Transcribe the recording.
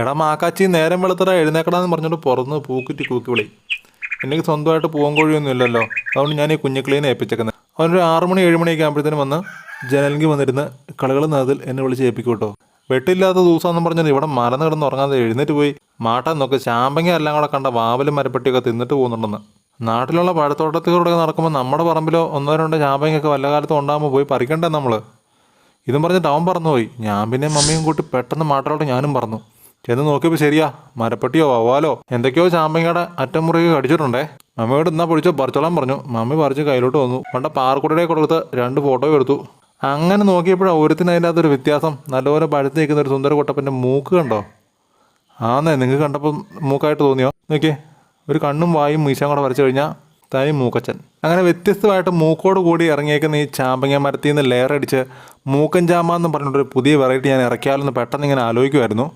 എടാ മാക്കാച്ചി നേരം വെളുത്തറ എഴുന്നേക്കടാന്ന് പറഞ്ഞോണ്ട് പുറന്ന് പൂക്കുറ്റി കൂക്കി വിളി. എനിക്ക് സ്വന്തമായിട്ട് പൂവൻ കോഴിയൊന്നും ഇല്ലല്ലോ. അതുകൊണ്ട് ഞാൻ ഈ കുഞ്ഞുക്കിളീനെ ഏൽപ്പിച്ചേക്കുന്നത് അവനൊരു ആറ് മണി ഏഴ് ആകുമ്പോഴത്തേനും വന്ന് ജനലിങ്കി വന്നിരുന്ന് കളികൾ നേതിൽ എന്നെ വിളിച്ച് ഏൽപ്പിക്കും കേട്ടോ. വെട്ടില്ലാത്ത ദിവസമെന്ന് പറഞ്ഞാൽ ഇവിടെ മരന്ന് കിടന്ന് ഉറങ്ങാതെ എഴുന്നേറ്റ് പോയി. മാട്ടം നോക്ക് ചാമ്പങ്ങ എല്ലാം കൂടെ കണ്ട വാവലും മരപ്പെട്ടിയൊക്കെ തിന്നിട്ട് പോകുന്നുണ്ടെന്ന്. നാട്ടിലുള്ള പഴത്തോട്ടത്തിലൂടെ നടക്കുമ്പോൾ നമ്മുടെ പറമ്പിലോ ഒന്നോ രണ്ടോ ചാമ്പങ്ങയൊക്കെ വല്ല കാലത്തും ഉണ്ടാകുമ്പോൾ പോയി പറിക്കണ്ടേ നമ്മൾ ഇതും പറഞ്ഞിട്ട് അവൻ പറന്നുപോയി. ഞാൻ പിന്നെ മമ്മിയും കൂട്ടി പെട്ടെന്ന് മാട്ടിലോട്ട് ഞാനും പറന്നു. ചെന്ന് നോക്കിയപ്പോൾ ശരിയാ മരപ്പെട്ടിയോ വവ്വാലോ എന്തൊക്കെയോ ചാമ്പങ്ങയുടെ അറ്റമുറിയൊക്കെ കടിച്ചിട്ടുണ്ടേ. മമ്മിയോട് എന്നാ പൊടിച്ചോ പറിച്ചോളാൻ പറഞ്ഞു. മമ്മി പറിച്ച് കയ്യിലോട്ട് വന്നു. പണ്ട പാറക്കുടയുടെ കൊടുത്ത് രണ്ട് ഫോട്ടോ എടുത്തു. അങ്ങനെ നോക്കിയപ്പോഴാണ് ഒരുത്തിന് അതിന്റെ അകത്തൊരു വ്യത്യാസം. നല്ലപോലെ പഴുത്ത് നിൽക്കുന്ന ഒരു സുന്ദര കൊട്ടപ്പന്റെ മൂക്ക് കണ്ടോ? ആന്നേ നിങ്ങൾക്ക് കണ്ടപ്പോൾ മൂക്കായിട്ട് തോന്നിയോ? നോക്കിയേ ഒരു കണ്ണും വായും മീശയും കൂടെ വരച്ചു കഴിഞ്ഞാൽ തനി മൂക്കച്ചൻ. അങ്ങനെ വ്യത്യസ്തമായിട്ട് മൂക്കോട് കൂടി ഇറങ്ങിയേക്കുന്ന ഈ ചാമ്പങ്ങ മരത്തിൽ നിന്ന് ലെയർ അടിച്ച് മൂക്കൻ ചാമ്പ എന്ന് പറഞ്ഞിട്ടൊരു പുതിയ വെറൈറ്റി ഞാൻ ഇറക്കിയാലെന്ന് പെട്ടെന്ന് ഇങ്ങനെ ആലോചിക്കുമായിരുന്നു